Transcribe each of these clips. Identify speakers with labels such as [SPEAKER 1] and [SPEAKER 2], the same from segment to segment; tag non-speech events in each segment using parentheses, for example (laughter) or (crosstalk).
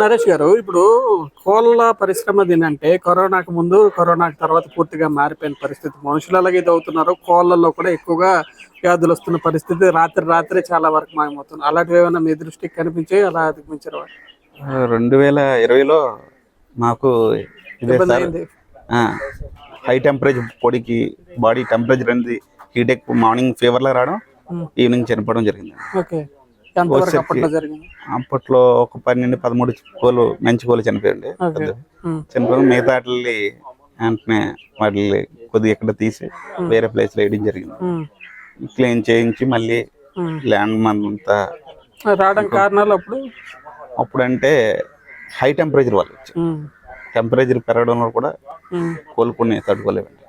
[SPEAKER 1] నరేష్ గారు ఇప్పుడు కోళ్ళ పరిశ్రమ దీనంటే కరోనాకు ముందు కరోనాకు తర్వాత పూర్తిగా మారిపోయిన పరిస్థితి. మనుషులు ఇది అవుతున్నారో కోళ్ళల్లో కూడా ఎక్కువగా వ్యాధులు వస్తున్న పరిస్థితి. రాత్రి రాత్రి చాలా వరకు మాయమవుతుంది. అలాంటివి ఏమైనా మీ దృష్టికి కనిపించాయి? అలా అధిగమించారు?
[SPEAKER 2] రెండు వేల ఇరవైలో మాకు హై టెంపరేచర్ పొడికి బాడీ టెంపరేచర్ అనేది హీట్ ఎక్కువ మార్నింగ్ ఫీవర్లో రావడం. ఈవినింగ్ చనిపోవడం జరిగింది.
[SPEAKER 1] ఓకే. అప్పట్లో
[SPEAKER 2] ఒక పన్నెండు పదమూడు కోళ్ళు మంచి కోళ్ళు చనిపోయండి చనిపోయిన మిగతా వాటిని వెంటనే వాటిని కొద్దిగా ఇక్కడ తీసి వేరే ప్లేస్లో వేయడం జరిగింది. క్లీన్ చేయించి మళ్ళీ. ల్యాండ్ మంతా
[SPEAKER 1] రావడానికి కారణాలు అప్పుడు?
[SPEAKER 2] అప్పుడంటే హై టెంపరేచర్
[SPEAKER 1] ఉమ్,
[SPEAKER 2] టెంపరేచర్ పెరగడం వల్ల కూడా కోలుకుని తట్టుకోలేవండి.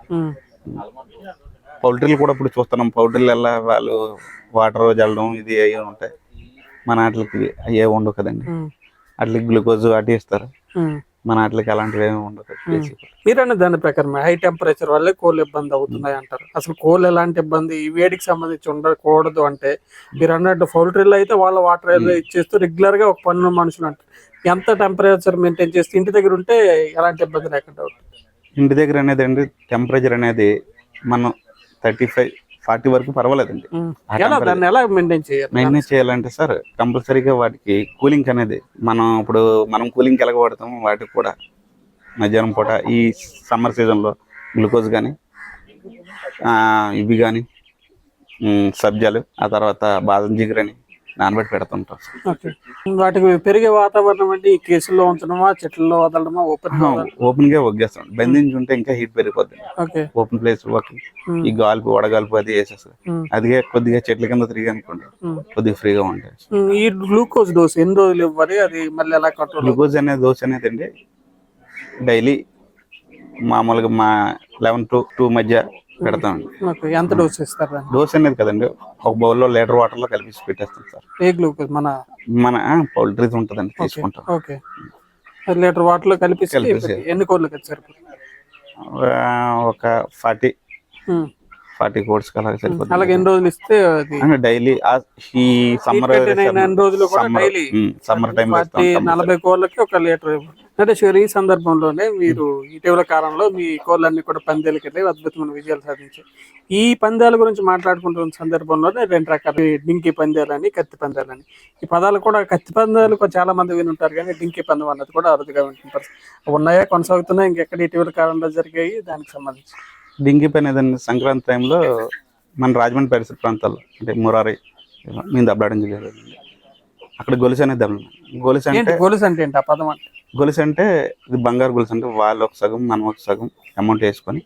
[SPEAKER 2] పౌల్ట్రీలు కూడా ఇప్పుడు చూస్తున్నాం. పౌల్ట్రీలు వల్ల వాళ్ళు వాటర్ చల్లడం ఇది అవి ఉంటాయి. మన వాటికి అయ్యే ఉండవు కదండి. వాటికి గ్లూకోజ్ అటు ఇస్తారు. మన వాటికి అలాంటివి ఏమి ఉండదు
[SPEAKER 1] మీరన్న దాని ప్రకారం హై టెంపరేచర్ వల్లే కోళ్ళు ఇబ్బంది అవుతున్నాయి అంటారు. అసలు కోళ్ళు ఎలాంటి ఇబ్బంది? ఈ వేడికి సంబంధించి ఉండకూడదు అంటే మీరు అన్నట్టు పౌల్ట్రీలో అయితే వాళ్ళ వాటర్ ఇచ్చేస్తూ రెగ్యులర్గా ఒక పన్ను మనుషులు అంటారు. ఎంత టెంపరేచర్ మెయింటైన్ చేస్తే ఇంటి దగ్గర ఉంటే ఎలాంటి ఇబ్బంది లేకుండా ఉంటుంది?
[SPEAKER 2] ఇంటి దగ్గర అనేది అండి టెంపరేచర్ అనేది మనం థర్టీ ఫైవ్ ఫార్టీ వరకు పర్వాలేదండి.
[SPEAKER 1] దాన్ని ఎలా చేయాలి?
[SPEAKER 2] మెయింటైన్ చేయాలంటే సార్ కంపల్సరీగా వాటికి కూలింగ్ అనేది మనం ఇప్పుడు మనం కూలింగ్ ఎలాగ వాడతామో వాటికి కూడా మధ్యాహ్నం పూట ఈ సమ్మర్ సీజన్లో గ్లూకోజ్ కానీ ఇవి కానీ సబ్జాలు ఆ తర్వాత బాదం జిగురని నానబెట్టి పెడుతుంటాం సార్
[SPEAKER 1] ఓకే. వాటికి పెరిగే వాతావరణం అంటే ఈ కేసుల్లో ఉంచడమా చెట్లలో వదలడమా ఓపెన్
[SPEAKER 2] ఓపెన్గా ఒగ్గేస్తాం బంధించి ఉంటే ఇంకా హీట్ పెరిగిపోద్ది. ఓపెన్ ప్లేస్
[SPEAKER 1] ఉమ్,
[SPEAKER 2] ఈ గాల్పు వడగాల్పు అది వేసేస్తుంది
[SPEAKER 1] ఉమ్,
[SPEAKER 2] అదిగే కొద్దిగా చెట్ల కింద తిరిగి అనుకోండి
[SPEAKER 1] ఉమ్.
[SPEAKER 2] కొద్దిగా ఫ్రీగా ఉంటాయి
[SPEAKER 1] ఈ గ్లూకోజ్ డోస్ ఎన్ని రోజులు ఇవ్వాలి? అది మళ్ళీ ఎలా కంట్రోల్
[SPEAKER 2] గ్లూకోజ్ అనే దోశ అనేది అండి డైలీ మామూలుగా మా లెవెన్ టు టూ మధ్య పెడతామండి
[SPEAKER 1] ఓకే ఎంత డోస్ ఇస్తారు
[SPEAKER 2] దోశ అనేది కదండి ఒక బౌల్లో లీటర్ వాటర్లో కలిపి పెట్టేస్తాం సార్.
[SPEAKER 1] ఏ గ్లూకోజ్? మన
[SPEAKER 2] మన పౌల్ట్రీస్ ఉంటుందండి తీసుకుంటాం.
[SPEAKER 1] ఓకే. లీటర్ వాటర్లో కలిపి
[SPEAKER 2] కలిపేసి.
[SPEAKER 1] ఎన్ని కోళ్ళకి అది సరిపోతుంది?
[SPEAKER 2] ఒక ఫార్టీ. ఫార్టీ కోడ్స్ అలాగే
[SPEAKER 1] అలాగే
[SPEAKER 2] సరిపోతుంది
[SPEAKER 1] ఎన్ని రోజులు ఇస్తే
[SPEAKER 2] అంటే డైలీ ఈ సమ్మర్
[SPEAKER 1] రోజులు కూడా డైలీ.
[SPEAKER 2] సమ్మర్ టైం
[SPEAKER 1] నలభై కోళ్ళకి ఒక లీటర్ నరేష్ గారు ఈ సందర్భంలోనే మీరు ఇటీవల కాలంలో మీ కోళ్ళన్నీ కూడా పందాలకి వెళ్ళి అద్భుతమైన విజయాలు సాధించాయి ఈ పందాల గురించి మాట్లాడుకుంటున్న సందర్భంలోనే రెండు రకాల. డింకి పందాలని కత్తి పందాలని. ఈ పదాలు కూడా కత్తి పందాలు చాలా మంది వినుంటారు కానీ డింకి పందెం అన్నది కూడా అరుదుగా వింటుంటారు ఉన్నాయా కొనసాగుతున్నాయి ఇంకెక్కడ ఇటీవల కాలంలో జరిగాయి దానికి సంబంధించి.
[SPEAKER 2] డింగి పని ఏదండి సంక్రాంతి టైంలో మన రాజమండ్రి పరిసర ప్రాంతాల్లో అంటే మురారి మేము దెబ్బలాడడం జరిగింది. అక్కడ గొలుసు అనేది దెబ్బలు గొలుసు అంటే
[SPEAKER 1] గొలుసు అంటే ఏంటి? ఆ పదం అంటే?
[SPEAKER 2] గొలుసు అంటే ఇది బంగారు గొలుసు అంటే వాళ్ళు ఒక సగం మనం ఒక సగం అమౌంట్ వేసుకొని.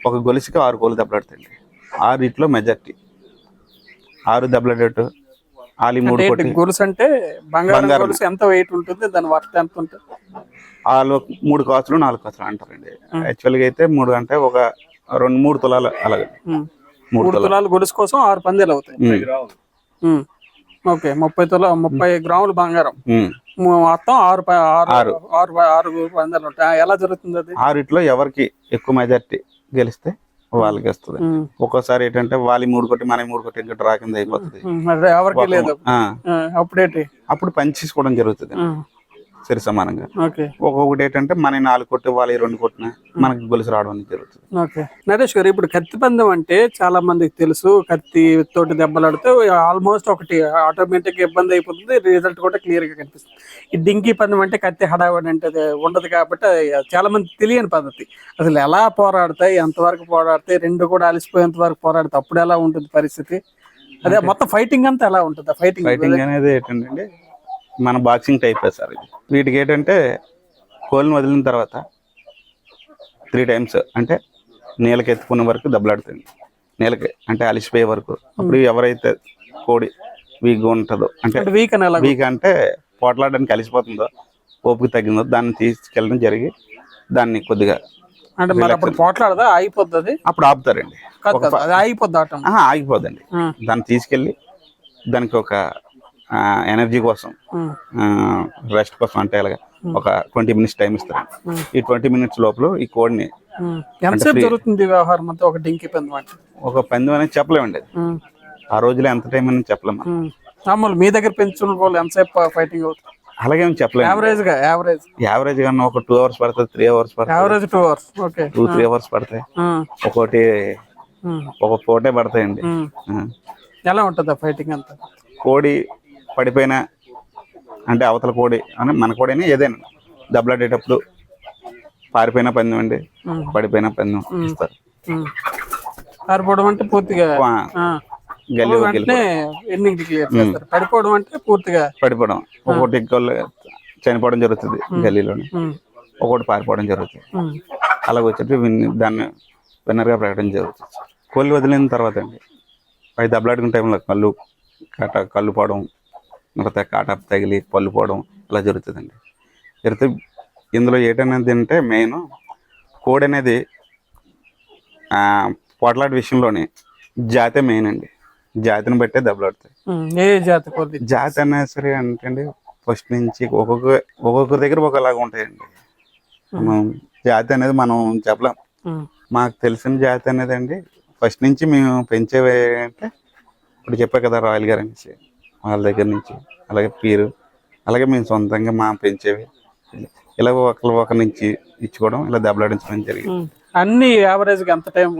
[SPEAKER 2] ఒక గొలుసుకి ఆరు కోళ్ళు దెబ్బలాడతాయండి. ఆరు ఇట్లో మెజార్టీ. ఆరు దెబ్బలాడేట్టు ఆలి మూడు
[SPEAKER 1] గొలుసు అంటే బంగారం. గొలుసు ఎంత వెయిట్ ఉంటుంది దాని వర్త్ ఎంత ఉంటుంది?
[SPEAKER 2] ఆలు మూడు కాసులు నాలుగు కాసులు అంటారండి. యాక్చువల్గా అయితే మూడు అంటే ఒక రెండు మూడు తులాలు అలాగే. మూడు తులాలు.
[SPEAKER 1] గొలుసు కోసం ఆరు పందేలు అవుతాయి. ఓకే ముప్పై తుల ముప్పై గ్రాములు బంగారం. మొత్తం ఆరు ఆరు
[SPEAKER 2] ఆరు.
[SPEAKER 1] ఆరు పందాలు ఉంటాయి. ఎలా జరుగుతుంది అది?
[SPEAKER 2] ఆరిట్లో ఎవరికి ఎక్కువ మెజార్టీ గెలిస్తే వాళ్ళకి వస్తుంది. ఒక్కోసారి ఏంటంటే వాళ్ళి మూడు కొట్టి మన మూడు కొట్టి ఇంకా డ్రా కింద అయిపోతుంది. అప్పుడు పంచేసుకోవడం జరుగుతుంది.
[SPEAKER 1] ఉమ్.
[SPEAKER 2] సరి సమానంగా.
[SPEAKER 1] ఓకే.
[SPEAKER 2] ఒక్కొక్కటి ఏంటంటే మన నాలుగు కొట్టి వాళ్ళ రెండు కొట్టిన మనకి గొలుసు రావడం అనేది జరుగుతుంది.
[SPEAKER 1] ఓకే. నరేష్ గారు ఇప్పుడు కత్తి పందెం అంటే చాలా మందికి తెలుసు కత్తి తోటి దెబ్బలాడితే ఆల్మోస్ట్ ఒకటి ఆటోమేటిక్ ఇబ్బంది అయిపోతుంది రిజల్ట్ కూడా క్లియర్గా కనిపిస్తుంది. ఈ డింకి పందెం అంటే కత్తి హడావడి అంటే ఉండదు కాబట్టి చాలా మంది తెలియని పద్ధతి. అసలు ఎలా పోరాడతాయి ఎంతవరకు పోరాడతాయి రెండు కూడా అలసిపోయేంత వరకు పోరాడతాయి అప్పుడు ఎలా ఉంటుంది పరిస్థితి? అదే మొత్తం ఫైటింగ్ అంతా ఎలా ఉంటుంది? ఫైటింగ్
[SPEAKER 2] ఫైటింగ్ అనేది ఏంటంటే మన బాక్సింగ్ టైప్ సార్ ఇది. వీటికి ఏంటంటే కోళ్ళని వదిలిన తర్వాత త్రీ టైమ్స్ అంటే నేలకి ఎత్తుకునే వరకు దెబ్బలాడుతుంది. నేలకి అంటే అలిసిపోయే వరకు. అప్పుడు ఎవరైతే కోడి వీక్గా ఉంటుందో అంటే
[SPEAKER 1] వీక్
[SPEAKER 2] వీక్ అంటే పోట్లాడడానికి కలిసిపోతుందో ఓపిక తగ్గిందో దాన్ని తీసుకెళ్ళడం జరిగి దాన్ని కొద్దిగా
[SPEAKER 1] అంటే మరి అప్పుడు పోట్లాడదా? ఆగిపోద్ది
[SPEAKER 2] అప్పుడు ఆపుతారండి.
[SPEAKER 1] ఆగిపోద్ది
[SPEAKER 2] ఆగిపోదండి దాన్ని తీసుకెళ్ళి దానికి ఒక ఎనర్జీ కోసం రెస్ట్ కోసం అంటే అలాగా ఒక ట్వంటీ మినిట్స్ టైం ఇస్తారు. ఈ ట్వంటీ మినిట్స్ లోపల ఈ కోడ్ని
[SPEAKER 1] జరుగుతుంది వ్యవహారం అంతా? ఒక డింకి పందెం అంటే
[SPEAKER 2] ఒక పందెం అనేది చెప్పలేమండి. ఆ రోజులో ఎంత టైం అనేది చెప్పలేము.
[SPEAKER 1] మామూలు మీ దగ్గర పెంచుకున్న వాళ్ళు ఎంతసేపు ఫైటింగ్ అవుతుంది?
[SPEAKER 2] అలాగే చెప్పలేదు
[SPEAKER 1] యావరేజ్గా యావరేజ్
[SPEAKER 2] యావరేజ్గా ఒక టూ అవర్స్ పడుతుంది త్రీ అవర్స్ పడుతుంది.
[SPEAKER 1] Average two hours okay
[SPEAKER 2] two three hours పడతాయి. ఒక్కోటి ఒక పూటే పడతాయండి.
[SPEAKER 1] ఎలా ఉంటుందా ఫైటింగ్ అంతా?
[SPEAKER 2] కోడి పడిపోయిన అంటే అవతల కోడి అంటే మన కోడిని ఏదైనా దెబ్బలాడేటప్పుడు పారిపోయిన పందెం అండి. పడిపోయిన పందెం ఇస్తారు.
[SPEAKER 1] పారిపోవడం అంటే పూర్తిగా.
[SPEAKER 2] గల్లీ
[SPEAKER 1] చేస్తారు? పడిపోవడం అంటే పూర్తిగా
[SPEAKER 2] పడిపోవడం. గొల్ల చనిపోవడం జరుగుతుంది గల్లీలోని. ఒక్కొక్కటి పారిపోవడం జరుగుతుంది. అలాగ వచ్చేటి విన్- దాన్ని విన్నర్గా ప్రకటన జరుగుతుంది. కోళ్ళు వదిలిన తర్వాత అండి అవి దెబ్బలాడుకునే టైంలో కళ్ళు కాట కళ్ళు పోవడం మిగతా కాట తగిలి పళ్ళు పోవడం ఇలా జరుగుతుందండి. జరిగితే ఇందులో ఏంటనేది అంటే మెయిన్ కోడి అనేది పోట్లాట విషయంలోని జాతే మెయిన్ అండి. జాతిని బట్టే దెబ్బలాడుతాయి.
[SPEAKER 1] ఏ జాతి
[SPEAKER 2] జాతి అనే సరే అంటే ఫస్ట్ నుంచి ఒక్కొక్క ఒక్కొక్క దగ్గర ఒకలాగా ఉంటాయండి. మనం జాతి అనేది మనం చెప్పలేం. మాకు తెలిసిన జాతి అనేది అండి ఫస్ట్ నుంచి మేము పెంచేవి అంటే ఇప్పుడు చెప్పా కదా రాయల్ గారు అనేసి. వాళ్ళ దగ్గర నుంచి. అలాగే పీరు. అలాగే మేము సొంతంగా మా పెంచేవి. ఇలా ఒకరి ఒకరి నుంచి ఇచ్చుకోవడం ఇలా దెబ్బలాడించడం జరిగింది.
[SPEAKER 1] అన్ని యావరేజ్గా ఎంత టైం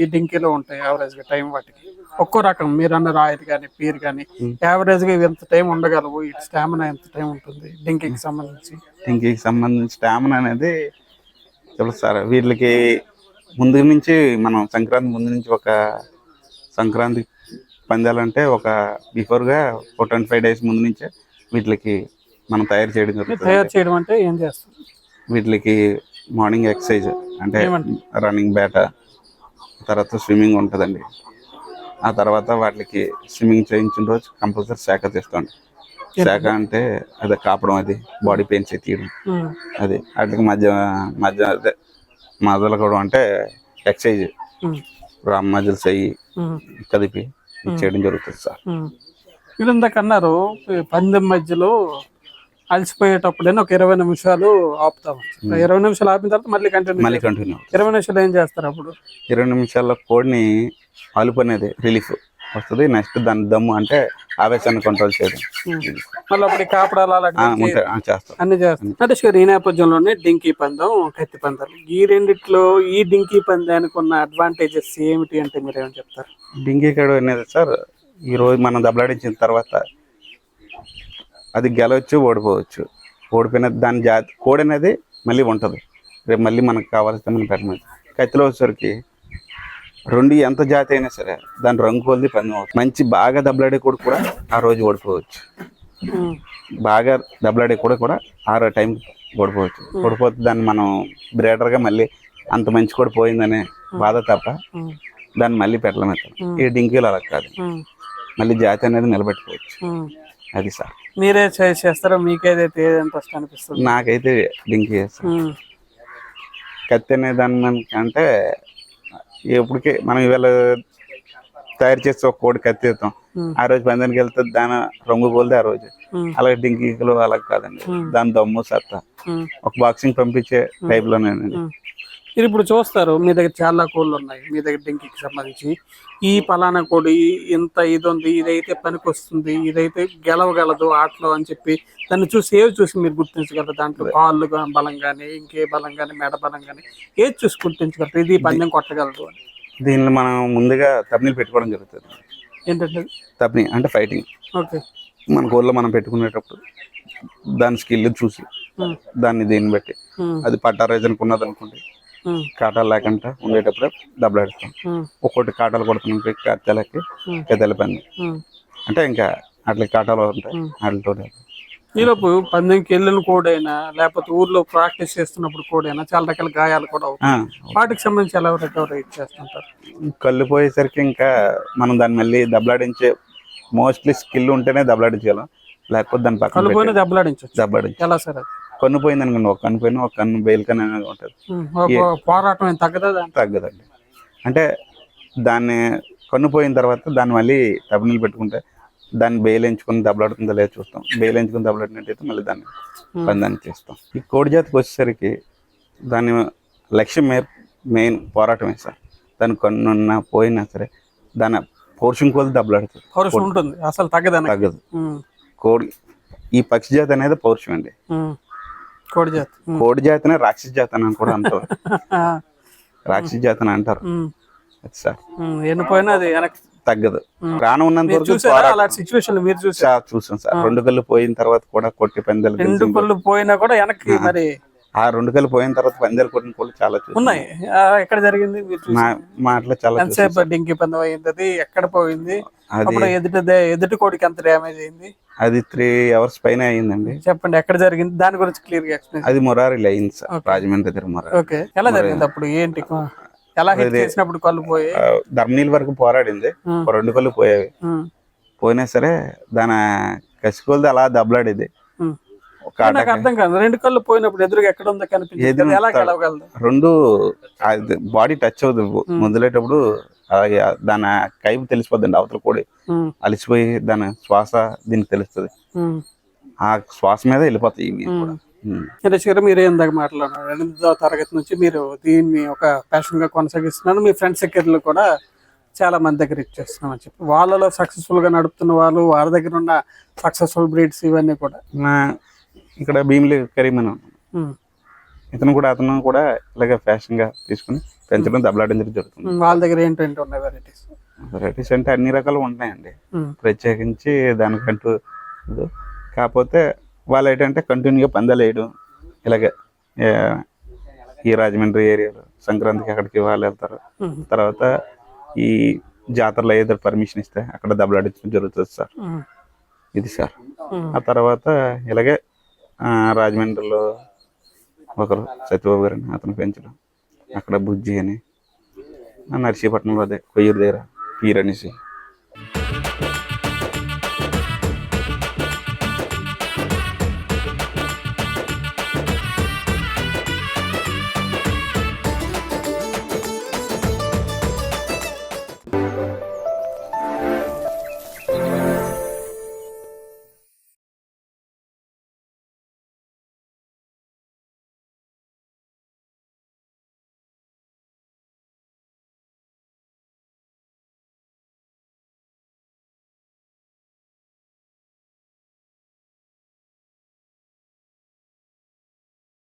[SPEAKER 1] ఈ డింకీలో ఉంటాయి యావరేజ్గా టైం వాటికి? ఒక్కో రకం. మీరు అన్న రాయల్ కానీ పీర్ కానీ యావరేజ్గా ఎంత టైం ఉండగలవు? ఈ స్టామినా ఎంత టైం ఉంటుంది? డింకీకి సంబంధించి.
[SPEAKER 2] దీనికి సంబంధించి స్టామినా అనేది చెప్పలేదు సార్ వీళ్ళకి ముందు నుంచి మనం సంక్రాంతి ముందు నుంచి ఒక సంక్రాంతి పందాలంటే ఒక బిఫోర్గా ఒక ట్వంటీ ఫైవ్ డేస్ ముందు నుంచే వీటికి మనం తయారు చేయడం జరుగుతుంది
[SPEAKER 1] తయారు చేయడం అంటే ఏం చేస్తాం
[SPEAKER 2] వీటికి మార్నింగ్ ఎక్సర్సైజ్ అంటే? రన్నింగ్ బ్యాట తర్వాత స్విమ్మింగ్ ఉంటుందండి ఆ తర్వాత వాటికి స్విమ్మింగ్ చేయించిన రోజు కంపల్సరీ శాఖ తీస్తాం శాఖ అంటే అదే కాపడం అది బాడీ పెయిన్స్ తీయడం. అది వాటికి మధ్య మధ్య అదే కూడా అంటే ఎక్సర్సైజ్. రామ్ మజిల్స్ అయ్యి. కదిపి చేయడం జరుగుతుంది సార్.
[SPEAKER 1] మీరు ఇందాక అన్నారు పందెం మధ్యలో అలసిపోయేటప్పుడైనా ఒక ఇరవై నిమిషాలు ఆపుతాం. ఇరవై నిమిషాలు ఆపిన తర్వాత మళ్ళీ కంటిన్యూ
[SPEAKER 2] మళ్ళీ కంటిన్యూ
[SPEAKER 1] ఇరవై నిమిషాలు ఏం చేస్తారు అప్పుడు?
[SPEAKER 2] ఇరవై నిమిషాల్లో కోడిని అలుపు అనేది రిలీఫ్. వస్తుంది. నెక్స్ట్ దాని దమ్ము అంటే ఆవేశాన్ని కంట్రోల్ చేయడం.
[SPEAKER 1] మళ్ళీ అప్పుడు కాపడాలు
[SPEAKER 2] చేస్తాం.
[SPEAKER 1] అన్ని చేస్తాం. ఈ నేపథ్యంలోనే డింకీ పందెం కత్తి పందాలు ఈ రెండిట్లో ఈ డింకీ పందానికి ఉన్న అడ్వాంటేజెస్ ఏమిటి అంటే మీరు ఏమని చెప్తారు?
[SPEAKER 2] డింగి కడు అనేది సార్ ఈ రోజు మనం దెబ్బలాడించిన తర్వాత అది గెలవచ్చు ఓడిపోవచ్చు. ఓడిపోయిన దాని జాతి కోడి అనేది మళ్ళీ ఉంటుంది. రేపు మళ్ళీ మనకు కావాల్సిన మనం పెట్టలేదు కత్తిలో వచ్చేసరికి రెండు ఎంత జాతి అయినా సరే దాని రంగు కొలిది పందెం అవుతుంది. మంచి బాగా దెబ్బలాడే కూడా కూడా ఆ రోజు ఓడిపోవచ్చు. బాగా దెబ్బలాడే కూడా కూడా ఆరో టైం ఓడిపోవచ్చు. ఓడిపోతే దాన్ని మనం బ్రేడర్గా మళ్ళీ అంత మంచి కూడా పోయిందనే బాధ తప్ప. దాన్ని మళ్ళీ పెట్టలేము ఈ డింకీలు అలా కాదు. మళ్ళీ జాతి అనేది నిలబెట్టుకోవచ్చు. అది సార్.
[SPEAKER 1] మీరే చేసి చేస్తారో? మీకేదైతే ఏది ఇంట్రెస్ట్ అనిపిస్తుంది?
[SPEAKER 2] నాకైతే డింకీ చేస్తాను. కత్తి అనే దాని అంటే ఎప్పటికీ మనం ఇవాళ తయారు చేస్తే ఒక కోడి కత్తి ఇస్తాం
[SPEAKER 1] ఉమ్.
[SPEAKER 2] ఆ రోజు పందానికి వెళ్తే దాని రంగు కోల్ది ఆ రోజు. అలాగే డింకీలు అలా కాదండి దాని దమ్ము సత్తా. ఒక బాక్సింగ్ పంపించే టైప్ లోనేనండి.
[SPEAKER 1] మీరు ఇప్పుడు చూస్తారు మీ దగ్గర చాలా కోళ్ళు ఉన్నాయి మీ దగ్గర డింకికి సంబంధించి. ఈ పలానా కోడి ఇంత ఇది ఉంది ఇదైతే పనికి వస్తుంది ఇదైతే గెలవగలదు ఆటలో అని చెప్పి దాన్ని చూసి ఏవి చూసి మీరు గుర్తించగలరు? దాంట్లో కాళ్ళు బలం కానీ ఇంకే బలం కానీ మెడ బలం కానీ ఏది చూసి గుర్తించగలరు? ఇది పందెం కొట్టగలదు అని.
[SPEAKER 2] దీనిలో మనం ముందుగా తప్నీలు పెట్టుకోవడం జరుగుతుంది.
[SPEAKER 1] ఏంటంటే?
[SPEAKER 2] తప్ని అంటే ఫైటింగ్.
[SPEAKER 1] ఓకే.
[SPEAKER 2] మన కోళ్ళలో మనం పెట్టుకునేటప్పుడు దాని స్కిల్ చూసి. దాన్ని దీన్ని బట్టి. అది పట్టారేజన్కి ఉన్నది అనుకోండి. కాటాలు లేకుండా ఉండేటప్పుడే దెబ్బలాడుతాం. ఒక్కొక్కటి కాటాలు కొడుతున్నాం కత్తెలకి. కత్తెల పని. అంటే ఇంకా అట్లా కాటాలు ఉంటాయి వాటితో
[SPEAKER 1] ఈలోపు పందెంకి వెళ్ళిన కోడైనా లేకపోతే ఊర్లో ప్రాక్టీస్ చేస్తున్నప్పుడు కోడైనా చాలా రకాల గాయాలు కూడా వాటికి సంబంధించి ఎలా రికవరీ చేస్తుంటారు?
[SPEAKER 2] కళ్ళు పోయేసరికి ఇంకా మనం దాన్ని మళ్ళీ దెబ్బలాడించే మోస్ట్లీ స్కిల్ ఉంటేనే దెబ్బలాడించగలం లేకపోతే దాని పక్కన
[SPEAKER 1] దెబ్బలాడించవచ్చు
[SPEAKER 2] దెబ్బలాడించ
[SPEAKER 1] ఎలా సార్ అది?
[SPEAKER 2] కన్ను పోయింది అనుకోండి ఒక కన్ను పోయినా ఒక కన్ను బెయిల్ కన్ను అనేది ఉంటుంది
[SPEAKER 1] పోరాటం తగ్గదా?
[SPEAKER 2] తగ్గదండి. అంటే దాన్ని కన్ను పోయిన తర్వాత దాన్ని మళ్ళీ తబనీలు పెట్టుకుంటే దాన్ని బెయిల్ ఎంచుకుని దెబ్బలాడుతుందో లేదో చూస్తాం. బెయిల్ ఎంచుకుని దెబ్బలాడినట్టయితే మళ్ళీ దాన్ని పందాన్ని చేస్తాం. ఈ కోడి జాతికి వచ్చేసరికి దాని లక్ష్యం మెయిన్ పోరాటమే సార్. దాని కన్నున్నా పోయినా సరే దాని పౌరుషం కొద్ది దెబ్బలాడుతుంది
[SPEAKER 1] పౌరుషం ఉంటుంది. అసలు తగ్గదన
[SPEAKER 2] తగ్గదు. కోడి ఈ పక్షి జాతి అనేది పౌరుషం అండి.
[SPEAKER 1] కోడి జాతి.
[SPEAKER 2] కోడి జాతినే రాక్షస జాతి అని కూడా అంటారు. (laughs) రాక్షస జాతి అని అంటారు. సార్.
[SPEAKER 1] ఎన్నిపోయినా అది వెనక్కి
[SPEAKER 2] తగ్గదు. ప్రాణం ఉన్నంత వరకు
[SPEAKER 1] సిచ్యువేషన్ మీరు చూసారా?
[SPEAKER 2] సార్ చూసాం సార్. రెండు కళ్ళు పోయిన తర్వాత కూడా కొట్టి పందాలు
[SPEAKER 1] రెండు పళ్ళు పోయినా కూడా వెనక్కి మరి
[SPEAKER 2] ఆ రెండు కళ్ళు పోయిన తర్వాత పందాలు కొట్టిన కూడా చాలా
[SPEAKER 1] ఉన్నాయి. ఎక్కడ జరిగింది? మీరు చూసారా?
[SPEAKER 2] మా మా అట్లా చాలా
[SPEAKER 1] ఎంతసేపు డింకి పందెం అయింది అది ఎక్కడ పోయింది?
[SPEAKER 2] అది
[SPEAKER 1] అప్పుడు ఎదుటి ఎదుటి కోడికి ఎంత డ్యామేజ్ అయింది?
[SPEAKER 2] అది త్రీ అవర్స్ పైన అయిందండి
[SPEAKER 1] చెప్పండి ఎక్కడ జరిగింది? దాని గురించి క్లియర్గా ఎక్స్ప్లెయిన్
[SPEAKER 2] అది మురారి అయింది సార్ రాజమండ్రి దగ్గర మురారి.
[SPEAKER 1] ఓకే. ఎలా జరిగింది అప్పుడు? ఏంటి ఎలా హిట్ చేసినప్పుడు కళ్ళు పోయి
[SPEAKER 2] ధర్మనీల్ వరకు పోరాడింది. రెండు కళ్ళు పోయేవి పోయినా సరే దాని కసికొలది అలా దెబ్బలాడేది.
[SPEAKER 1] నాకు అర్థం కాదు. రెండు కళ్ళు పోయినప్పుడు ఎదురుగా ఎక్కడ ఉందో కనిపించింది. ఎలా
[SPEAKER 2] ఉంటాడు?
[SPEAKER 1] గెలవగలదు
[SPEAKER 2] రెండు బాడీ టచ్ అవుతుంది మొదలెటప్పుడు అలాగే దాని కైపు తెలిసిపోద్దండి అవతల కోడి. అలసిపోయి దాని శ్వాస దీనికి తెలుస్తుంది. ఆ శ్వాస మీద వెళ్ళిపోతాయి ఇవి కూడా.
[SPEAKER 1] గారు మీరు ఏందాక మాట్లాడారు. ఎనిమిదో తరగతి నుంచి మీరు దీన్ని ఒక ప్యాషన్గా కొనసాగిస్తున్నారు. మీ ఫ్రెండ్స్ సెక్యూర్లు కూడా చాలా మంది దగ్గర ఇచ్చేస్తున్నామని చెప్పి. వాళ్ళలో సక్సెస్ఫుల్గా నడుపుతున్న వాళ్ళు వారి దగ్గర ఉన్న సక్సెస్ఫుల్ బ్రీడ్స్ ఇవన్నీ కూడా.
[SPEAKER 2] నా ఇక్కడ భీమిలి కరీమన్ ఇతను కూడా అతను కూడా ఇలాగే ఫ్యాషన్గా తీసుకుని పెంచడం దెబ్బలాడడం జరుగుతుంది.
[SPEAKER 1] వాళ్ళ దగ్గర ఏంటంటే ఉన్నాయి వెరైటీస్
[SPEAKER 2] వెరైటీస్ అంటే అన్ని రకాలు ఉంటాయండి. ప్రత్యేకించి దానికంటూ. కాకపోతే వాళ్ళు ఏంటంటే కంటిన్యూగా పందాలు వేయడం ఇలాగే ఈ రాజమండ్రి ఏరియాలో సంక్రాంతికి అక్కడికి వాళ్ళు వెళ్తారు. తర్వాత ఈ జాతరలో ఏదో పర్మిషన్ ఇస్తే అక్కడ దెబ్బలాడించడం జరుగుతుంది సార్. ఇది సార్. ఆ తర్వాత ఇలాగే రాజమండ్రిలో ఒకరు సత్యబాబు గారు అని అతను పెంచడం. అక్కడ బుజ్జి అని. నర్సీపట్నంలో అదే కొయ్యూరు దగ్గర పీర్ అనేసి.